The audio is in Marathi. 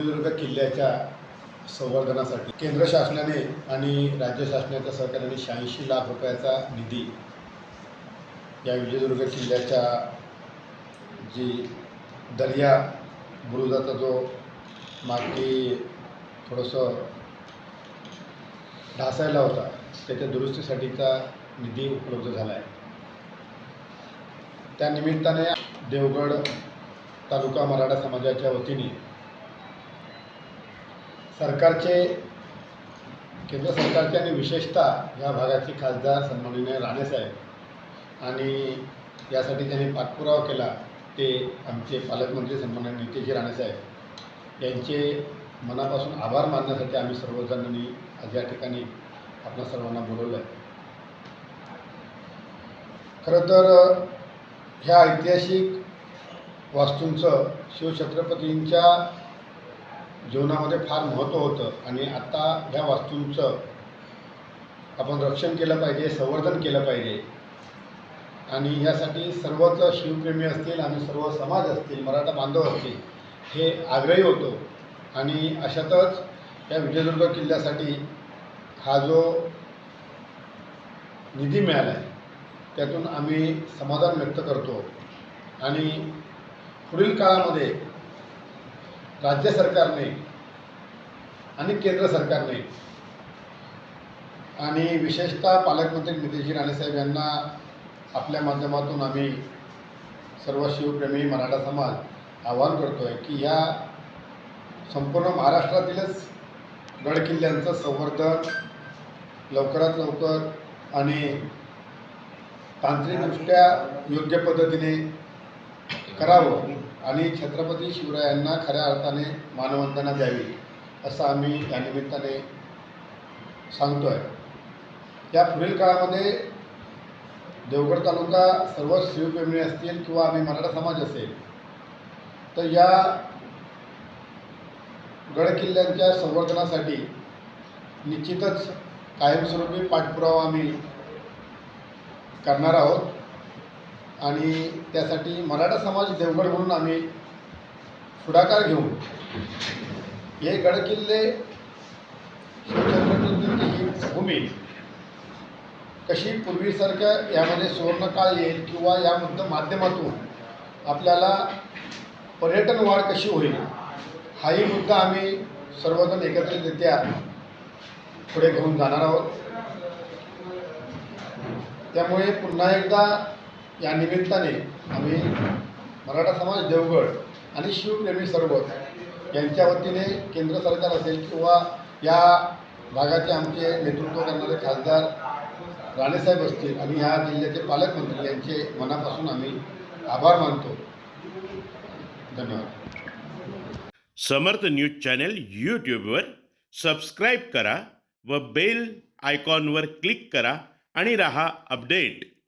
सिंधुदुर्ग किल्ल्याच्या संवर्धनासाठी केंद्र शासनाने आणि राज्य शासनाच्या सरकारने शहाऐंशी लाख रुपयाचा निधी या विजयदुर्ग किल्ल्याच्या जी दर्या बुरुजाचा जो मागे थोडंसं ढासायला होता त्याच्या दुरुस्तीसाठीचा निधी उपलब्ध झाला आहे. त्या निमित्ताने देवगड तालुका मराठा समाजाच्या वतीने सरकारचे केंद्र सरकारचे आणि विशेषतः या भागाचे खासदार सन्माननीय राणेसाहेब आणि यासाठी त्यांनी पाठपुरावा केला ते आमचे पालकमंत्री सन्माननीय नितेशजी राणेसाहेब यांचे मनापासून आभार मानण्यासाठी आम्ही सर्वजणांनी आज या ठिकाणी आपल्या सर्वांना बोलवलं आहे. खरं तर ह्या ऐतिहासिक वास्तूंचं शिवछत्रपतींच्या जीवनामध्ये फार महत्त्व होतं. आणि आत्ता ह्या वास्तूंचं आपण रक्षण केलं पाहिजे संवर्धन केलं पाहिजे. आणि यासाठी सर्वच शिवप्रेमी असतील आणि सर्व समाज असतील मराठा बांधव असतील हे आग्रही होतो. आणि अशातच या विजयदुर्ग किल्ल्यासाठी हा जो निधी मिळाला आहे त्यातून आम्ही समाधान व्यक्त करतो. आणि पुढील काळामध्ये राज्य सरकारने आणि केंद्र सरकारने आणि विशेषतः पालकमंत्री नितीनजी राणेसाहेब यांना आपल्या माध्यमातून आम्ही सर्व शिवप्रेमी मराठा समाज आवाहन करतो आहे की या संपूर्ण महाराष्ट्रातीलच गडकिल्ल्यांचं संवर्धन लवकरात लवकर आणि तांत्रिकदृष्ट्या योग्य पद्धतीने करावं. आणि छत्रपती शिवरायांना खऱ्या अर्थाने मानवंदना द्यावी असं आम्ही या निमित्ताने सांगतो आहे या पुढील काळामध्ये देवगड तालुका सर्व शिवप्रेमी असतील किंवा आम्ही मराठा समाज असेल तर या गडकिल्ल्यांच्या संवर्धनासाठी निश्चितच कायमस्वरूपी पाठपुरावा आम्ही करणार आहोत. आणि त्यासाठी मराठा समाज देवगड म्हणून आम्ही पुढाकार घेऊन हे गडकिल्ले ही भूमी कशी पूर्वीसारख्या यामध्ये सुवर्णकाळ येईल किंवा यामध्ये माध्यमातून आपल्याला पर्यटन वाढ कशी होईल हाही मुद्दा आम्ही सर्वजण एकत्रितरित्या पुढे घेऊन जाणार आहोत. त्यामुळे पुन्हा एकदा या निमित्ताने आम्ही मराठा समाज देवगड आणि शिवप्रेमी सर्व यांच्या वतीने केंद्र सरकार असेल किंवा या भागाचे आमचे नेतृत्व करणारे खासदार राणेसाहेब असतील आणि ह्या जिल्ह्याचे पालकमंत्री यांचे मनापासून आम्ही आभार मानतो. धन्यवाद. समर्थ न्यूज चॅनल यूट्यूबवर सबस्क्राईब करा व बेल आयकॉनवर क्लिक करा आणि रहा अपडेट.